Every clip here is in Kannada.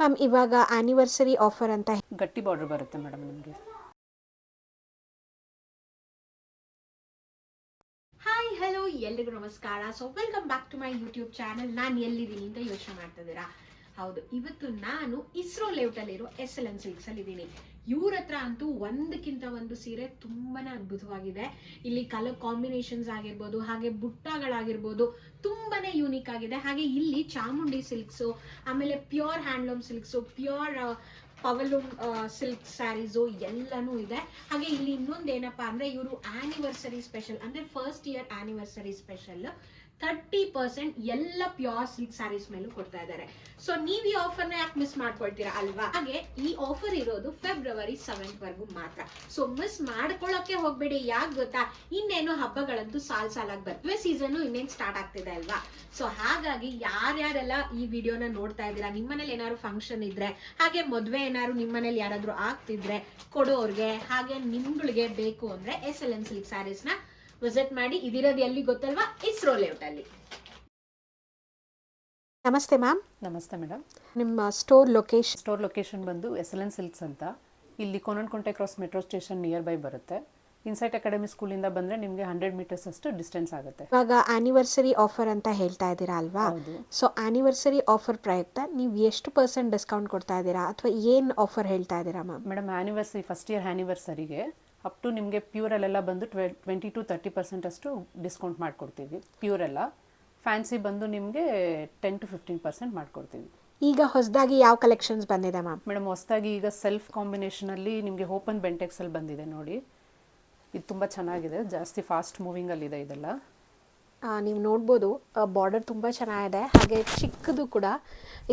ಮ್ಯಾಮ್ ಇವಾಗ ಆ್ಯನಿವರ್ಸರಿ ಆಫರ್ ಅಂತ ಗಟ್ಟಿ ಬಾರ್ಡರ್ ಬರುತ್ತೆ ಮೇಡಮ್ ನಿಮಗೆ. ಹಾಯ್ ಹಲೋ ಎಲ್ರಿಗೂ ನಮಸ್ಕಾರ. So welcome back to my YouTube channel ನಾನು ಎಲ್ಲಿದ್ದೀನಿ ಅಂತ ಯೋಚನೆ ಮಾಡ್ತಿದ್ದೀರಾ ಹೌದು ಇವತ್ತು ನಾನು ಇಸ್ರೋ ಲೇಔಟಲ್ಲಿರೋ ಎಸ್ ಎಲ್ ಎನ್ ಸಿಲ್ಕ್ಸ್ ಅಲ್ಲಿ ಇದ್ದೀನಿ ಇವ್ರ ಹತ್ರ ಅಂತೂ ಒಂದಕ್ಕಿಂತ ಒಂದು ಸೀರೆ ತುಂಬಾನೇ ಅದ್ಭುತವಾಗಿದೆ. ಇಲ್ಲಿ ಕಲರ್ ಕಾಂಬಿನೇಷನ್ಸ್ ಆಗಿರ್ಬೋದು, ಹಾಗೆ ಬುಟ್ಟಗಳಾಗಿರ್ಬೋದು ತುಂಬಾನೇ ಯೂನಿಕ್ ಆಗಿದೆ. ಹಾಗೆ ಇಲ್ಲಿ ಚಾಮುಂಡಿ ಸಿಲ್ಕ್ಸು, ಆಮೇಲೆ pure handloom silks pure powerloom silk sarees ಎಲ್ಲನೂ ಇದೆ. ಹಾಗೆ ಇಲ್ಲಿ ಇನ್ನೊಂದು ಏನಪ್ಪಾ ಅಂದ್ರೆ ಇವರು ಆನಿವರ್ಸರಿ ಸ್ಪೆಷಲ್ ಅಂದ್ರೆ first year anniversary special thirty percent ಎಲ್ಲ ಪ್ಯೂರ್ ಸಿಲ್ಕ್ ಸ್ಯಾರೀಸ್ ಮೇಲೂ ಕೊಡ್ತಾ ಇದ್ದಾರೆ. ಸೊ ನೀವು ಈ ಆಫರ್ನ ಯಾಕೆ ಮಿಸ್ ಮಾಡ್ಕೊಳ್ತೀರಾ ಅಲ್ವಾ? ಹಾಗೆ ಈ ಆಫರ್ ಇರೋದು ಫೆಬ್ರವರಿ ಸೆವೆಂತ್ ವರೆಗೂ ಮಾತ್ರ. ಸೊ ಮಿಸ್ ಮಾಡ್ಕೊಳ್ಳೋಕೆ ಹೋಗ್ಬೇಡಿ. ಯಾಕೆ ಗೊತ್ತಾ? ಇನ್ನೇನು ಹಬ್ಬಗಳಂತೂ ಸಾಲ್ ಸಾಲಾಗಿ ಬರ್ತವೆ. ಸೀಸನ್ ಇನ್ನೇನು ಸ್ಟಾರ್ಟ್ ಆಗ್ತಿದೆ ಅಲ್ವಾ? ಸೊ ಹಾಗಾಗಿ ಯಾರ್ಯಾರೆಲ್ಲ ಈ ವಿಡಿಯೋನ ನೋಡ್ತಾ ಇದ್ದೀರಾ, ನಿಮ್ಮನೇಲಿ ಏನಾದ್ರು ಫಂಕ್ಷನ್ ಇದ್ರೆ, ಹಾಗೆ ಮದುವೆ ಏನಾದ್ರು ನಿಮ್ಮನೇಲಿ ಯಾರಾದ್ರೂ ಆಗ್ತಿದ್ರೆ ಕೊಡೋರ್ಗೆ, ಹಾಗೆ ನಿಮ್ಗಳಿಗೆ ಬೇಕು ಅಂದ್ರೆ ಎಸ್ ಎಲ್ ಎನ್ ಸಿಲ್ಕ್ ಸ್ಯಾರೀಸ್ನ ವಿಸಿಟ್ ಮಾಡಿ ಇದಿರೋದು ಎಲ್ಲಿ ಗೊತ್ತಲ್ವಾ? ಇಸ್ರೋ ಲೇಔಟ್ ಅಲ್ಲಿ. ನಮಸ್ತೆ ಮ್ಯಾಮ್. ನಮಸ್ತೆ ಮೇಡಮ್. ನಿಮ್ಮ ಸ್ಟೋರ್ ಲೊಕೇಶನ್ ಸ್ಟೋರ್ ಲೊಕೇಶನ್ ಬಂದು ಎಸ್ ಎಲ್ ಎನ್ ಸಿಲ್ಕ್ಸ್ ಅಂತ. ಇಲ್ಲಿ Konanakunte cross metro station near by ಬರುತ್ತೆ ಇನ್ಸೈಟ್ ಅಕಾಡೆಮಿ ಸ್ಕೂಲಿಂದ ಬಂದರೆ ನಿಮಗೆ ಹಂಡ್ರೆಡ್ ಮೀಟರ್ಸ್ ಅಷ್ಟು ಡಿಸ್ಟೆನ್ಸ್ ಆಗುತ್ತೆ. ಇವಾಗ ಆನಿವರ್ಸರಿ ಆಫರ್ ಅಂತ ಹೇಳ್ತಾ ಇದ್ದೀರಾ ಅಲ್ವಾ? ಹೌದು. ಸೊ ಆನಿವರ್ಸರಿ ಆಫರ್ ಪ್ರಯುಕ್ತ ನೀವು ಎಷ್ಟು ಪರ್ಸೆಂಟ್ ಡಿಸ್ಕೌಂಟ್ ಕೊಡ್ತಾ ಇದ್ದೀರಾ? ಅಥವಾ ಏನು ಆಫರ್ ಹೇಳ್ತಾ ಇದ್ದೀರಾ ma'am? Madam anniversary first year ಆ್ಯನಿವರ್ಸರಿಗೆ up to ನಿಮಗೆ ಪ್ಯೂರಲ್ಲೆಲ್ಲ ಬಂದು ಟ್ವೆ ಟ್ವೆಂಟಿ ಟು ತರ್ಟಿ ಪರ್ಸೆಂಟ್ ಅಷ್ಟು ಡಿಸ್ಕೌಂಟ್ ಮಾಡಿಕೊಡ್ತೀವಿ. ಪ್ಯೂರೆಲ್ಲ ಫ್ಯಾನ್ಸಿ ಬಂದು ನಿಮಗೆ ಟೆನ್ ಟು ಫಿಫ್ಟೀನ್ ಪರ್ಸೆಂಟ್ ಮಾಡಿಕೊಡ್ತೀವಿ. ಈಗ ಹೊಸದಾಗಿ ಯಾವ ಕಲೆಕ್ಷನ್ಸ್ ಬಂದಿದೆ ಮ್ಯಾಮ್? ಮೇಡಮ್ ಹೊಸದಾಗಿ ಈಗ ಸೆಲ್ಫ್ ಕಾಂಬಿನೇಷನಲ್ಲಿ ನಿಮಗೆ ಓಪನ್ ಬೆಂಟೆಕ್ಸಲ್ಲಿ ಬಂದಿದೆ ನೋಡಿ. ಇದು ತುಂಬ ಚೆನ್ನಾಗಿದೆ. ಜಾಸ್ತಿ ಫಾಸ್ಟ್ ಮೂವಿಂಗಲ್ಲಿದೆ ಇದೆಲ್ಲ. ನೀವು ನೋಡ್ಬೋದು ಬಾರ್ಡರ್ ತುಂಬ ಚೆನ್ನಾಗಿದೆ. ಹಾಗೆ ಚಿಕ್ಕದು ಕೂಡ.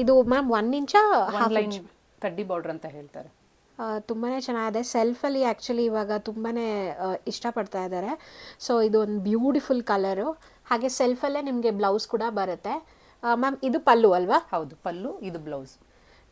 ಇದು ಮ್ಯಾಮ್ ಒನ್ ಇಂಚ ಲೈನ್ ಕಡ್ಡಿ ಬಾರ್ಡರ್ ಅಂತ ಹೇಳ್ತಾರೆ. ತುಂಬಾ ಚೆನ್ನಾಗಿದೆ. ಸೆಲ್ಫಲ್ಲಿ ಆ್ಯಕ್ಚುಲಿ ಇವಾಗ ತುಂಬಾ ಇಷ್ಟಪಡ್ತಾ ಇದ್ದಾರೆ. ಸೊ ಇದು ಒಂದು ಬ್ಯೂಟಿಫುಲ್ ಕಲರು. ಹಾಗೆ ಸೆಲ್ಫಲ್ಲೇ ನಿಮಗೆ ಬ್ಲೌಸ್ ಕೂಡ ಬರುತ್ತೆ. ಮ್ಯಾಮ್ ಇದು ಪಲ್ಲು ಅಲ್ವಾ? ಹೌದು ಪಲ್ಲು ಇದು ಬ್ಲೌಸ್.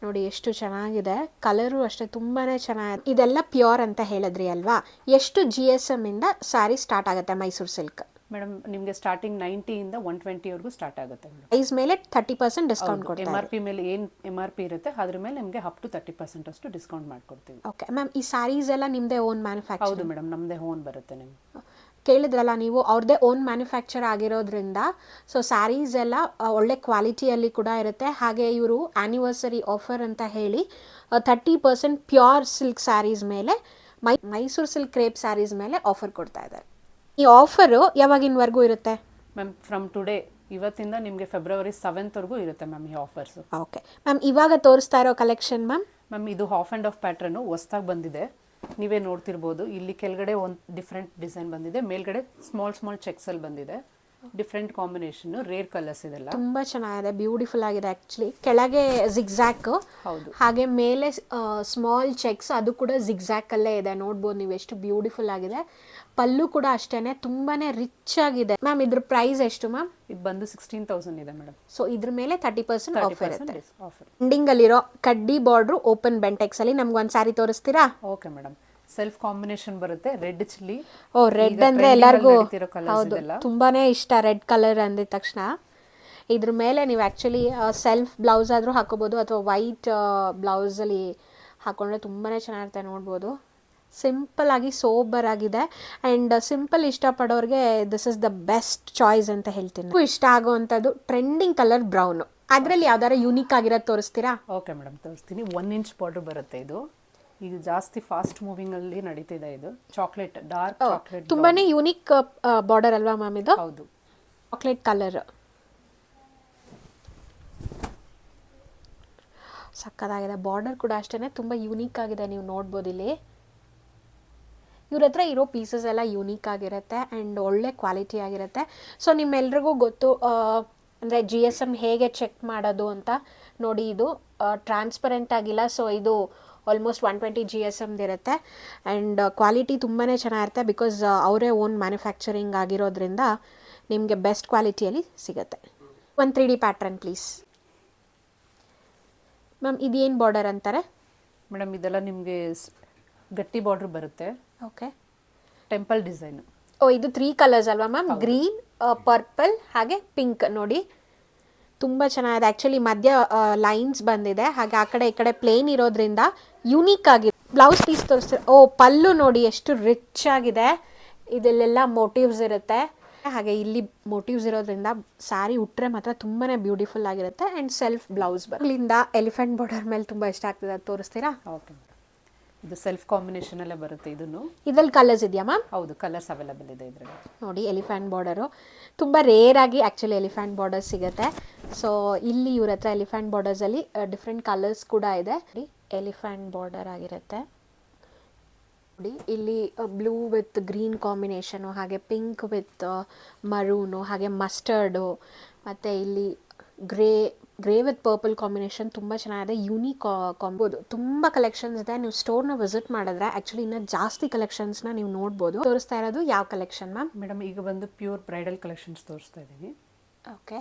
ನೋಡಿ ಎಷ್ಟು ಚೆನ್ನಾಗಿದೆ. ಕಲರು ಅಷ್ಟೇ ತುಂಬಾ ಚೆನ್ನಾಗಿದೆ ಇದೆಲ್ಲ ಪ್ಯೂರ್ ಅಂತ ಹೇಳಿದ್ರಿ ಅಲ್ವಾ? ಎಷ್ಟು ಜಿ ಎಸ್ ಎಮ್ಮಿಂದ ಸ್ಯಾರಿ ಸ್ಟಾರ್ಟ್ ಆಗುತ್ತೆ ಮೈಸೂರು ಸಿಲ್ಕ್? ಮೇಡಮ್ ನಿಮಗೆ ಸ್ಟಾರ್ಟಿಂಗ್ ನೈಂಟಿಯಿಂದ ಒನ್ ಟ್ವೆಂಟಿವರೆಗೂ ಸ್ಟಾರ್ಟ್ ಆಗುತ್ತೆ ಮೇಡಮ್. ಪ್ರೈಸ್ ಮೇಲೆ ತರ್ಟಿ ಪರ್ಸೆಂಟ್ ಡಿಸ್ಕೌಂಟ್ ಎಂ ಕೊಡ್ತಾರೆ ಆರ್ ಪಿ ಮೇಲೆ ಏನು ಎಂ ಆರ್ ಪಿ ಇರುತ್ತೆ ಅದ್ರ ಮೇಲೆ ನಿಮಗೆ ಅಪ್ ಟು ತರ್ಟಿ ಪರ್ಸೆಂಟ್ ಅಷ್ಟು ಡಿಸ್ಕೌಂಟ್ ಮಾಡ್ಕೊಡ್ತೀವಿ. ಓಕೆ ಮ್ಯಾಮ್ ಈ ಸ್ಯಾರೀಸ್ ಎಲ್ಲ ನಿಮ್ಮದೇ ಓನ್ ಮ್ಯಾನುಫ್ಯಾಕ್ಚರ್ ಹೌದು ಮೇಡಮ್ ನಮ್ಮದೇ ಓನ್ ಬರುತ್ತೆ ನಿಮ್ಗೆ. ಕೇಳಿದ್ರಲ್ಲ ನೀವು ಅವ್ರದ್ದೇ ಓನ್ ಮ್ಯಾನುಫ್ಯಾಕ್ಚರ್ ಆಗಿರೋದ್ರಿಂದ ಸೊ ಸ್ಯಾರೀಸ್ ಎಲ್ಲ ಒಳ್ಳೆ ಕ್ವಾಲಿಟಿಯಲ್ಲಿ ಕೂಡ ಇರುತ್ತೆ. ಹಾಗೆ ಇವರು ಆ್ಯನಿವರ್ಸರಿ ಆಫರ್ ಅಂತ ಹೇಳಿ thirty percent pure silk sarees ಮೇಲೆ ಮೈ ಮೈಸೂರು ಸಿಲ್ಕ್ ಕ್ರೇಪ್ ಸ್ಯಾರೀಸ್ ಮೇಲೆ ಆಫರ್ ಕೊಡ್ತಾ ಇದ್ದಾರೆ. ಈ ಆಫರು ಯಾವಾಗಿನವರೆಗೂ ಇರುತ್ತೆ? ಮ್ಯಾಮ್ ಫ್ರಮ್ ಟುಡೇ ಇವತ್ತಿಂದ ನಿಮಗೆ ಫೆಬ್ರವರಿ ಸೆವೆಂತ್ವರೆಗೂ ಇರುತ್ತೆ ಮ್ಯಾಮ್ ಈ ಆಫರ್ಸು ಓಕೆ ಮ್ಯಾಮ್ ಇವಾಗ ತೋರಿಸ್ತಾ ಇರೋ ಕಲೆಕ್ಷನ್ ಮ್ಯಾಮ್ ಮ್ಯಾಮ್ ಇದು ಹಾಫ್ ಆ್ಯಂಡ್ ಆಫ್ ಪ್ಯಾಟ್ರನ್ನು ಹೊಸ್ದಾಗಿ ಬಂದಿದೆ. ನೀವೇ ನೋಡ್ತಿರ್ಬೋದು. ಇಲ್ಲಿ ಕೆಳಗಡೆ ಒಂದು ಡಿಫ್ರೆಂಟ್ ಡಿಸೈನ್ ಬಂದಿದೆ. ಮೇಲ್ಗಡೆ ಸ್ಮಾಲ್ ಸ್ಮಾಲ್ ಚೆಕ್ಸಲ್ಲಿ ಬಂದಿದೆ. ಡಿಫ್ರೆಂಟ್ ಕಾಂಬಿನೇಷನ್ ರೇರ್ ಕಲರ್ಸ್ ಇದೆಲ್ಲ. ತುಂಬಾ ಚೆನ್ನಾಗಿದೆ ಬ್ಯೂಟಿಫುಲ್ ಆಗಿದೆ ಆಕ್ಚುಲಿ ಕೆಳಗೆ ಜಿಗ್ಸಾಕ್ ಹೌದು. ಹಾಗೆ ಮೇಲೆ ಸ್ಮಾಲ್ ಚೆಕ್ಸ್ ಅದು ಕೂಡ ಜಿಗ್ಸಾಕ್ ಅಲ್ಲೇ ಇದೆ. ನೋಡ್ಬೋದು ನೀವು ಎಷ್ಟು ಬ್ಯೂಟಿಫುಲ್ ಆಗಿದೆ. ಪಲ್ಲು ಕೂಡ ಅಷ್ಟೇನೆ ತುಂಬಾನೇ ರಿಚ್ ಆಗಿದೆ. ಮ್ಯಾಮ್ ಇದ್ರ ಪ್ರೈಸ್ ಎಷ್ಟು ಮ್ಯಾಮ್ ಇದು ಬಂದು ಸಿಕ್ಸ್ಟೀನ್ ತೌಸಂಡ್ ಇದೆ ಮೇಡಮ್ ಸೊ ಇದ್ರ ಮೇಲೆ ತರ್ಟಿ ಪರ್ಸೆಂಟ್ ಆಫರ್ ಇರುತ್ತೆ. ಎಂಡಿಂಗ್ ಅಲ್ಲಿರೋ ಕಡ್ಡಿ ಬಾರ್ಡ್ರು ಓಪನ್ ಬೆಂಟೆಕ್ಸ್ ಅಲ್ಲಿ. ನಮ್ಗೆ ಒಂದು ಸ್ಯಾರಿ ತೋರಿಸ್ತೀರಾ? ಓಕೆ ಮೇಡಮ್ ಸೆಲ್ಫ್ ಕಾಂಬಿನೇಷನ್ ಬರುತ್ತೆ. ರೆಡ್ ಚಿಲ್ಲಿ ಓ ರೆಡ್ ಅಂದ್ರೆ ಎಲ್ಲರಿಗೂ ಹೌದು ತುಂಬಾನೇ ಇಷ್ಟ ರೆಡ್ ಕಲರ್ ಅಂದಿದ ತಕ್ಷಣ. ಇದ್ರ ಮೇಲೆ ನೀವು ಆಕ್ಚುಲಿ ಸೆಲ್ಫ್ ಬ್ಲೌಸ್ ಆದರೂ ಹಾಕೋಬೋದು ಅಥವಾ ವೈಟ್ ಬ್ಲೌಸಲ್ಲಿ ಹಾಕೊಂಡ್ರೆ ತುಂಬಾನೇ ಚೆನ್ನಾಗಿರುತ್ತೆ ನೋಡ್ಬೋದು. ಸಿಂಪಲ್ ಆಗಿ ಸೋಬರ್ ಆಗಿದೆ. And simple ಇಷ್ಟಪಡೋರಿಗೆ this is the best choice ಅಂತ ಹೇಳ್ತೀನಿ. ಇಷ್ಟ ಆಗುವಂಥದ್ದು ಟ್ರೆಂಡಿಂಗ್ ಕಲರ್ ಬ್ರೌನು ಅದರಲ್ಲಿ ಯಾವ್ದಾರ ಯೂನಿಕ್ ಆಗಿರೋದು ತೋರಿಸ್ತೀರಾ? ಓಕೆ ಮೇಡಮ್ ತೋರಿಸ್ತೀನಿ. ಒನ್ ಇಂಚ್ ಬಾರ್ಡರ್ ಬರುತ್ತೆ ಇದು. ಇದು ಜಾಸ್ತಿ ಫಾಸ್ಟ್ ಮೂವಿಂಗ್ ಅಲ್ಲಿ ನಡೀತಿದೆ ಇದು. ಚಾಕ್ಲೇಟ್ ಡಾರ್ಕ್ ಚಾಕ್ಲೇಟ್ ತುಂಬಾನೇ ಯೂನಿಕ್ ಬಾರ್ಡರ್ ಅಲ್ವಾ ಮ್ಯಾಮ್ ಇದು? ಹೌದು. Chocolate colour ಸಕ್ಕದಾಗಿದೆ. ಬಾರ್ಡರ್ ಕೂಡ ಅಷ್ಟೇ ತುಂಬಾ ಯೂನಿಕ್ ಆಗಿದೆ. ನೀವು ನೋಡ್ಬೋದು ಇಲ್ಲಿ. ಇವ್ರ ಹತ್ರ ಇರೋ ಪೀಸಸ್ ಎಲ್ಲ ಯೂನಿಕ್ ಆಗಿರುತ್ತೆ ಆ್ಯಂಡ್ ಒಳ್ಳೆ ಕ್ವಾಲಿಟಿ ಆಗಿರುತ್ತೆ. ಸೊ ನಿಮ್ಮೆಲ್ರಿಗೂ ಗೊತ್ತು ಅಂದರೆ ಜಿ ಎಸ್ ಎಂ ಹೇಗೆ ಚೆಕ್ ಮಾಡೋದು ಅಂತ. ನೋಡಿ ಇದು ಟ್ರಾನ್ಸ್ಪರೆಂಟ್ ಆಗಿಲ್ಲ. ಸೊ ಇದು almost one twenty G S ಎಮ್ದು ಇರುತ್ತೆ. ಆ್ಯಂಡ್ ಕ್ವಾಲಿಟಿ ತುಂಬಾ ಚೆನ್ನಾಗಿರುತ್ತೆ ಬಿಕಾಸ್ ಅವರೇ ಓನ್ ಮ್ಯಾನುಫ್ಯಾಕ್ಚರಿಂಗ್ ಆಗಿರೋದ್ರಿಂದ ನಿಮಗೆ ಬೆಸ್ಟ್ ಕ್ವಾಲಿಟಿಯಲ್ಲಿ ಸಿಗುತ್ತೆ. One three D pattern please ma'am ಇದೇನು ಬಾರ್ಡರ್ ಅಂತಾರೆ? ಮೇಡಮ್ ಇದೆಲ್ಲ ನಿಮಗೆ ಗಟ್ಟಿ ಬಾರ್ಡರ್ ಬರುತ್ತೆ. ಓಕೆ ಟೆಂಪಲ್ ಡಿಸೈನು ಓ ಇದು ತ್ರೀ ಕಲರ್ಸ್ ಅಲ್ವಾ ಮ್ಯಾಮ್ ಗ್ರೀನ್ ಪರ್ಪಲ್ ಹಾಗೆ ಪಿಂಕ್ ನೋಡಿ. ತುಂಬ ಚೆನ್ನಾಗಿದೆ. ಆ್ಯಕ್ಚುಲಿ ಮಧ್ಯ ಲೈನ್ಸ್ ಬಂದಿದೆ. ಹಾಗೆ ಆ ಕಡೆ, ಈ ಕಡೆ ಪ್ಲೇನ್ ಇರೋದ್ರಿಂದ ಯುನೀಕ್ ಆಗಿದೆ ಬ್ಲೌಸ್ ಪೀಸ್ ತೋರಿಸ್ತಾರೆ ಓ, ಪಲ್ಲು ನೋಡಿ ಎಷ್ಟು ರಿಚ್ ಆಗಿದೆ. ಇದಲ್ಲೆಲ್ಲ ಮೋಟಿವ್ಸ್ ಇರುತ್ತೆ. ಹಾಗೆ ಇಲ್ಲಿ ಮೋಟಿವ್ಸ್ ಇರೋದ್ರಿಂದ ಸಾರಿ ಉಟ್ಟರೆ ಮಾತ್ರ ತುಂಬಾ ಬ್ಯೂಟಿಫುಲ್ ಆಗಿರುತ್ತೆ ಆ್ಯಂಡ್ ಸೆಲ್ಫ್ ಬ್ಲೌಸ್ ಇಲ್ಲಿಂದ ಎಲಿಫೆಂಟ್ ಬಾರ್ಡರ್ ಮೇಲೆ ತುಂಬ ಇಷ್ಟ ಆಗ್ತದೆ. ಅದು ತೋರಿಸ್ತೀರಾ? ಓಕೆ ಇದು ಸೆಲ್ಫ್ ಕಾಂಬಿನೇಷನ್ ಅಲ್ಲೇ ಬರುತ್ತೆ ಇದನ್ನು. ಇದ್ರಲ್ಲಿ ಕಲರ್ಸ್ ಇದೆಯಾ ಮ್ಯಾಮ್ ಹೌದು ಕಲರ್ಸ್ ಅವೈಲಬಲ್ ಇದೆ ಇದರಲ್ಲಿ. ನೋಡಿ ಎಲಿಫ್ಯಾಂಟ್ ಬಾರ್ಡರು ತುಂಬ ರೇರ್ ಆಗಿ ಆ್ಯಕ್ಚುಲಿ ಎಲಿಫ್ಯಾಂಟ್ ಬಾರ್ಡರ್ ಸಿಗುತ್ತೆ. ಸೊ ಇಲ್ಲಿ ಇವ್ರ ಹತ್ರ ಎಲಿಫ್ಯಾಂಟ್ ಬಾರ್ಡರ್ಸಲ್ಲಿ ಡಿಫ್ರೆಂಟ್ ಕಲರ್ಸ್ ಕೂಡ ಇದೆ. ಎಲಿಫ್ಯಾಂಟ್ ಬಾರ್ಡರ್ ಆಗಿರುತ್ತೆ. ನೋಡಿ ಇಲ್ಲಿ ಬ್ಲೂ ವಿತ್ ಗ್ರೀನ್ ಕಾಂಬಿನೇಷನು ಹಾಗೆ ಪಿಂಕ್ ವಿತ್ ಮರೂನು ಹಾಗೆ ಮಸ್ಟರ್ಡು ಮತ್ತು ಇಲ್ಲಿ grey grey with purple combination ತುಂಬ ಚೆನ್ನಾಗಿದೆ. ಯೂನಿಕ್ ಕಾಂಬೋದು ತುಂಬ ಕಲೆಕ್ಷನ್ಸ್ ಇದೆ. ನೀವು ಸ್ಟೋರ್ನ ವಿಸಿಟ್ ಮಾಡಿದ್ರೆ ಆ್ಯಕ್ಚುಲಿ ಇನ್ನೂ ಜಾಸ್ತಿ ಕಲೆಕ್ಷನ್ಸ್ನ ನೀವು ನೋಡ್ಬೋದು. ತೋರಿಸ್ತಾ ಇರೋದು ಯಾವ ಕಲೆಕ್ಷನ್ ಮ್ಯಾಮ್ ಮೇಡಮ್ ಈಗ ಬಂದು ಪ್ಯೂರ್ ಬ್ರೈಡಲ್ ಕಲೆಕ್ಷನ್ಸ್ ತೋರಿಸ್ತಾ ಇದ್ದೀನಿ. ಓಕೆ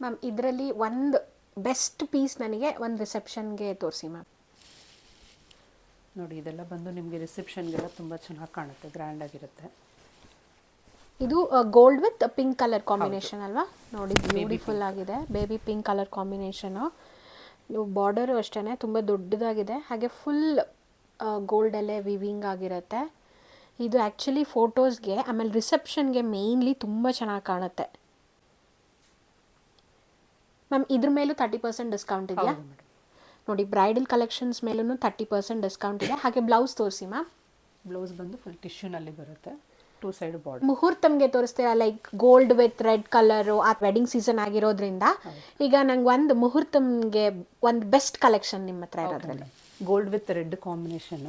ಮ್ಯಾಮ್ ಇದರಲ್ಲಿ ಒಂದು ಬೆಸ್ಟ್ ಪೀಸ್ ನನಗೆ ಒಂದು ರಿಸೆಪ್ಷನ್ಗೆ ತೋರಿಸಿ ಮ್ಯಾಮ್ ನೋಡಿ ಇದೆಲ್ಲ ಬಂದು ನಿಮಗೆ ರಿಸೆಪ್ಷನ್ಗೆಲ್ಲ ತುಂಬ ಚೆನ್ನಾಗಿ ಕಾಣುತ್ತೆ. ಗ್ರ್ಯಾಂಡ್ ಆಗಿರುತ್ತೆ. ಇದು gold with pink colour combination ಅಲ್ವಾ? ನೋಡಿ ಬ್ಯೂಟಿಫುಲ್ ಆಗಿದೆ. Baby pink colour combination border ಅಷ್ಟೇ ತುಂಬ ದೊಡ್ಡದಾಗಿದೆ. ಹಾಗೆ ಫುಲ್ ಗೋಲ್ಡಲ್ಲೇ ವಿವಿಂಗ್ ಆಗಿರುತ್ತೆ. ಇದು ಆ್ಯಕ್ಚುಲಿ ಫೋಟೋಸ್ಗೆ ಆಮೇಲೆ ರಿಸೆಪ್ಷನ್ಗೆ ಮೇನ್ಲಿ ತುಂಬ ಚೆನ್ನಾಗಿ ಕಾಣುತ್ತೆ. ಮ್ಯಾಮ್ ಇದ್ರ ಮೇಲೂ ತರ್ಟಿ ಪರ್ಸೆಂಟ್ ಡಿಸ್ಕೌಂಟ್ ಇದೆಯಾ? ನೋಡಿ ಬ್ರೈಡಲ್ ಕಲೆಕ್ಷನ್ಸ್ ಮೇಲೂ ತರ್ಟಿ ಪರ್ಸೆಂಟ್ ಡಿಸ್ಕೌಂಟ್ ಇದೆ. ಹಾಗೆ ಬ್ಲೌಸ್ ತೋರಿಸಿ ಮ್ಯಾಮ್ ಬ್ಲೌಸ್ ಬಂದು ಫುಲ್ ಟಿಶ್ಯೂನಲ್ಲಿ ಬರುತ್ತೆ. ಟೂ ಸೈಡ್ ಬಾರ್ಡರ್ ಮುಹೂರ್ತಮ್ಗೆ ತೋರಿಸ್ತೀರಾ? Like gold with red colour ಆ ವೆಡ್ಡಿಂಗ್ ಸೀಸನ್ ಆಗಿರೋದ್ರಿಂದ ಈಗ ನಂಗೆ ಒಂದು ಮುಹೂರ್ತಮ್ಗೆ ಒಂದು ಬೆಸ್ಟ್ ಕಲೆಕ್ಷನ್ ನಿಮ್ಮ ಹತ್ರ ಇರೋದ್ರಲ್ಲಿ. Gold with red combination